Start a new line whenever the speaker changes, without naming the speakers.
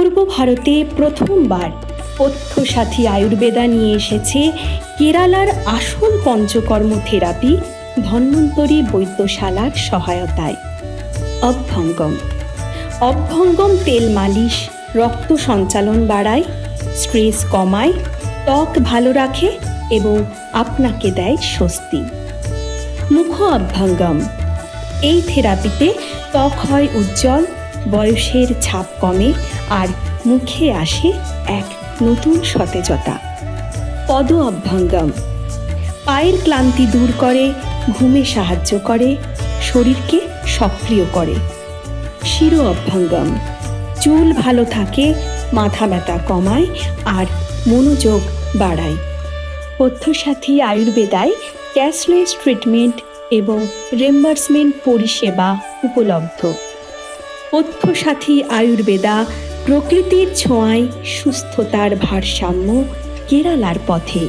পূর্ব ভারতে প্রথমবার পথ্যসাথী আয়ুর্বেদা নিয়ে এসেছে কেরালার আসল পঞ্চকর্ম থেরাপি ধন্বন্তরী বৈদ্যশালার সহায়তায়। অভ্যঙ্গম। অভ্যঙ্গম তেল মালিশ, রক্ত সঞ্চালন বাড়ায়, স্ট্রেস কমায়, ত্বক ভালো রাখে এবং আপনাকে দেয় স্বস্তি। মুখ অভ্যঙ্গম। এই থেরাপিতে ত্বক হয় উজ্জ্বল বয়সের ছাপ কমে আর মুখে আসে এক নতুন সতেজতা। পদ অভ্যঙ্গম। পায়ের ক্লান্তি দূর করে, ঘুমে সাহায্য করে, শরীরকে সক্রিয় করে। শির অভ্যঙ্গম। চুল ভালো থাকে, মাথা ব্যথা কমায় আর মনোযোগ বাড়ায়। পথ্যসাথী আয়ুর্বেদায় ক্যাশলেস ট্রিটমেন্ট এবং রেম্বার্সমেন্ট পরিষেবা উপলব্ধ। পথ্যসাথী আয়ুর্বেদা প্রকৃতির ছোঁয়ায় সুস্থতার ভারসাম্য কেরালার পথে।